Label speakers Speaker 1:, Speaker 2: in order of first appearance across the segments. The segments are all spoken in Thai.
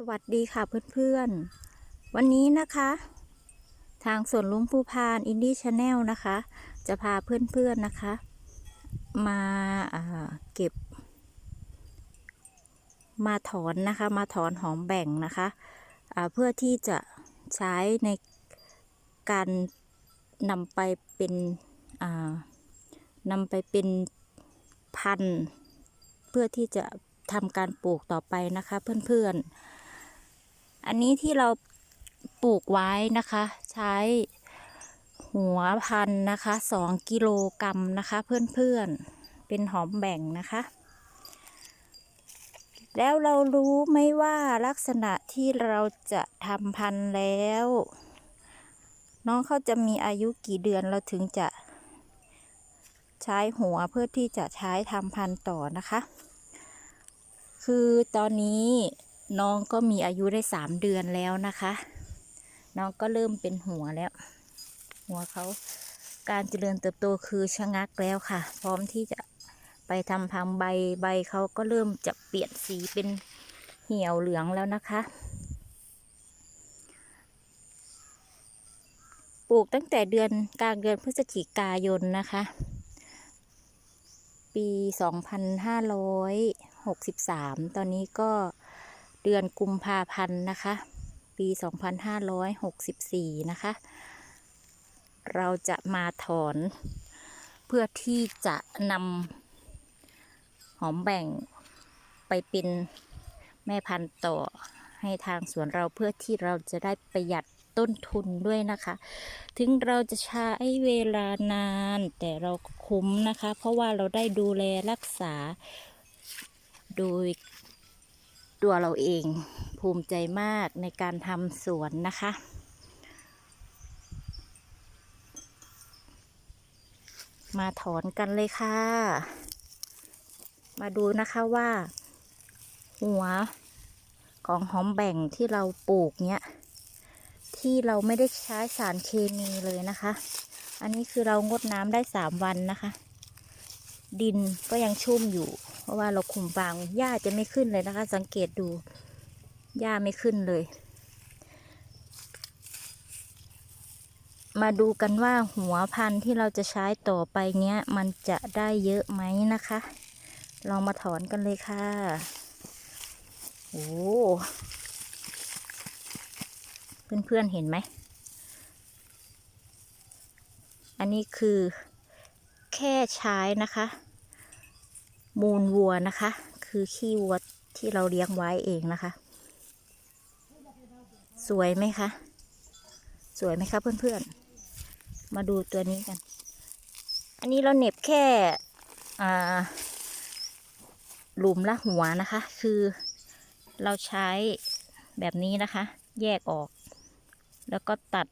Speaker 1: สวัสดีค่ะเพื่อนๆ วันนี้นะคะ ทางสวนลุงภูพานอินดี้ชาแนลนะคะ จะพาเพื่อนๆนะคะ มาาเก็บ มาถอนนะคะ มาถอนหอมแบ่งนะคะอ่าเพื่อที่จะใช้ในการนำไปเป็นนำไปเป็นพันธุ์เพื่อที่จะทำการปลูกต่อไปนะคะเพื่อนๆ อันนี้ที่เราปลูกไว้นะคะ ใช้หัวพันนะคะสองกิโลกรัมนะคะ เพื่อนๆ เป็นหอมแบ่งนะคะ แล้วเรารู้ไหมว่าลักษณะที่เราจะทำพันธุ์แล้ว น้องเขาจะมีอายุกี่เดือนเราถึงจะใช้หัวเพื่อที่จะใช้ทำพันธุ์ต่อนะคะ คือตอนนี้ น้องก็มีอายุได้สามเดือนแล้วนะคะ น้องก็เริ่มเป็นหัวแล้ว หัวเขาการเจริญเติบโตคือชะงักแล้วค่ะ พร้อมที่จะไปทำพังใบใบเขาก็เริ่มจะเปลี่ยนสีเป็นเหี่ยวเหลืองแล้วนะคะ ปลูกตั้งแต่เดือนกลางเดือนพฤศจิกายนนะคะ ปี 2563 ตอนนี้ก็ เดือนกุมภาพันธ์นะคะ ปี 2564 นะคะ เราจะมาถอนเพื่อที่จะนำหอมแบ่งไปเป็นแม่พันธุ์ต่อให้ทางสวนเราเพื่อที่เราจะได้ประหยัดต้นทุนด้วยนะคะ ถึงเราจะใช้เวลานาน แต่เราคุ้มนะคะ เพราะว่าเราได้ดูแลรักษา โดย ตัวเราเองภูมิใจมากในการทำสวนนะคะ มาถอนกันเลยค่ะ มาดูนะคะว่า หัวของหอมแบ่งที่เราปลูกเนี้ยที่เราไม่ได้ใช้สารเคมีเลยนะคะ อันนี้คือเรางดน้ำได้สามวันนะคะ ดินก็ยังชุ่มอยู่ เพราะว่าเราคุมฟางหญ้าจะไม่ขึ้นเลยนะคะ สังเกตดูหญ้าไม่ขึ้นเลย มาดูกันว่าหัวพันธุ์ที่เราจะใช้ต่อไปเนี้ย มันจะได้เยอะไหมนะคะเรามาถอนกันเลยค่ะ โอ้เพื่อนๆเห็นไหม อันนี้คือแค่ใช้นะคะ มูลวัวนะคะ คือขี้วัวที่เราเลี้ยงไว้เองนะคะ สวยไหมคะ สวยไหมคะเพื่อนๆ มาดูตัวนี้กัน อันนี้เราเน็บแค่หลุมละหัวนะคะ คือเราใช้แบบนี้นะคะ แยกออก แล้วก็ตัด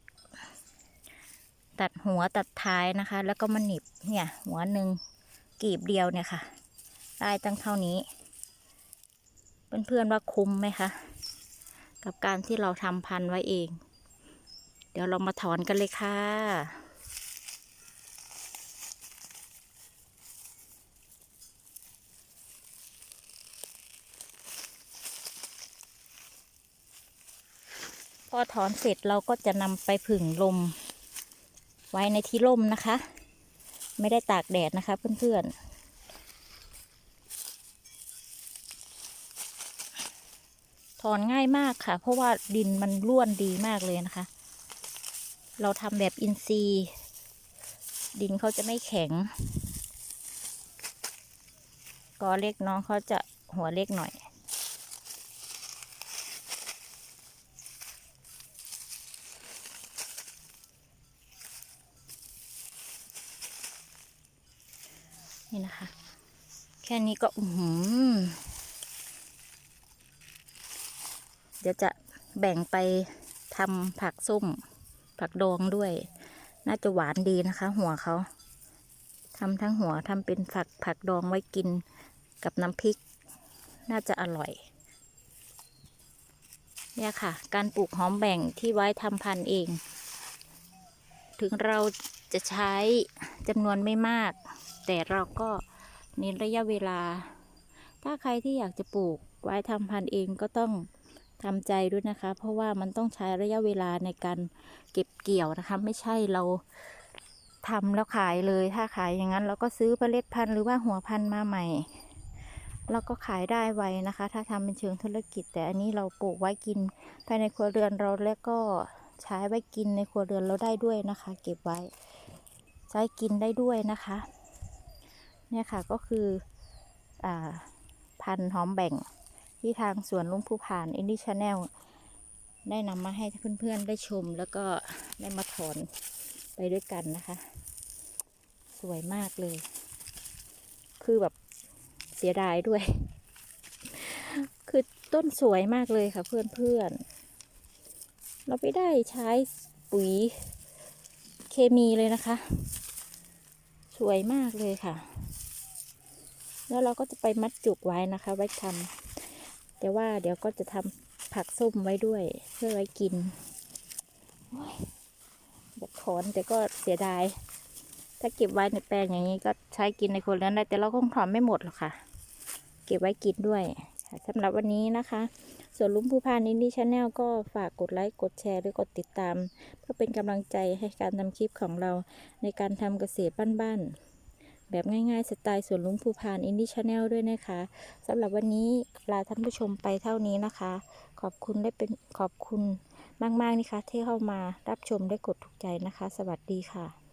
Speaker 1: ตัดหัวตัดท้ายนะคะ แล้วก็มาหนิบเนี่ย หัวหนึ่งกีบเดียวเนี่ยค่ะ ได้ตั้งเท่านี้ เพื่อนๆว่าคุ้มไหมคะ กับการที่เราทำพันไว้เอง เดี๋ยวเรามาถอนกันเลยค่ะพอถอนเสร็จเราก็จะนำไปผึ่งลม ไว้ในที่ร่มนะคะ ไม่ได้ตากแดดนะคะเพื่อนๆ ถอนง่ายมากค่ะ เพราะว่าดินมันร่วนดีมากเลยนะคะ เราทำแบบอินทรีย์ดินเขาจะไม่แข็งก็เล็กน้องเขาจะหัวเล็กหน่อย นี่นะคะ แค่นี้ก็ อือหือ เดี๋ยวจะแบ่งไปทำผักส้ม ผักดองด้วย น่าจะหวานดีนะคะ หัวเขาทำทั้งหัวทำเป็นผักผักดองไว้กินกับน้ำพริก น่าจะอร่อย เนี่ยค่ะ การปลูกหอมแบ่งที่ไว้ทำพันธุ์เอง ถึงเราจะใช้จำนวนไม่มาก แต่เราก็เน้นระยะเวลา ถ้าใครที่อยากจะปลูกไว้ทำพันธุ์เองก็ต้อง ทำใจด้วยนะคะ เพราะว่ามันต้องใช้ระยะเวลาในการเก็บเกี่ยวนะคะ ไม่ใช่เราทำแล้วขายเลยถ้าขายอย่างนั้น เราก็ซื้อเมล็ดพันธุ์หรือว่าหัวพันธุ์มาใหม่แล้วก็ขายได้ไวนะคะ ถ้าทำเป็นเชิงธุรกิจ แต่อันนี้เราปลูกไว้กินภายในครัวเรือนเราแล้วก็ใช้ไว้กินในครัวเรือนเราได้ด้วยนะคะ เก็บไว้ ใช้กินได้ด้วยนะคะ เนี่ยค่ะก็คืออาพันธุ์หอมแบ่ง ที่ทางสวนลุงผู้ผ่านอินดี้ชาแนลได้นำมาให้เพื่อนๆได้ชมแล้วก็ได้มาถอนไปด้วยกันนะคะ สวยมากเลย คือแบบเสียดายด้วย คือต้นสวยมากเลยค่ะเพื่อนๆ เราไม่ได้ใช้ปุ๋ยเคมีเลยนะคะ สวยมากเลยค่ะ แล้วเราก็จะไปมัดจุกไว้นะคะ ไว้ทำ แต่ว่าเดี๋ยวก็จะทำผักส้มไว้ด้วย เพื่อไว้กินโอ้ยอยากถอนแต่ก็เสียดาย ถ้าเก็บไว้ในแปลงอย่างนี้ก็ใช้กินในครัวเรือนได้แต่เราคงถอนไม่หมดหรอกค่ะ เก็บไว้กินด้วยค่ะสำหรับวันนี้นะคะ ส่วนลุงผู้พานินดี้ชาแนลก็ฝากกดไลค์ กดแชร์ หรือกดติดตาม เพื่อเป็นกำลังใจให้การทำคลิปของเราในการทำเกษตรบ้านๆ แบบง่ายๆ สไตล์สวนลุงภูพานอินดี้ชาแนลด้วยนะคะสำหรับวันนี้ลาท่านผู้ชมไปเท่านี้นะคะ ขอบคุณได้เป็นขอบคุณมากๆนะคะที่เข้ามารับชมได้กดถูกใจนะคะ สวัสดีค่ะ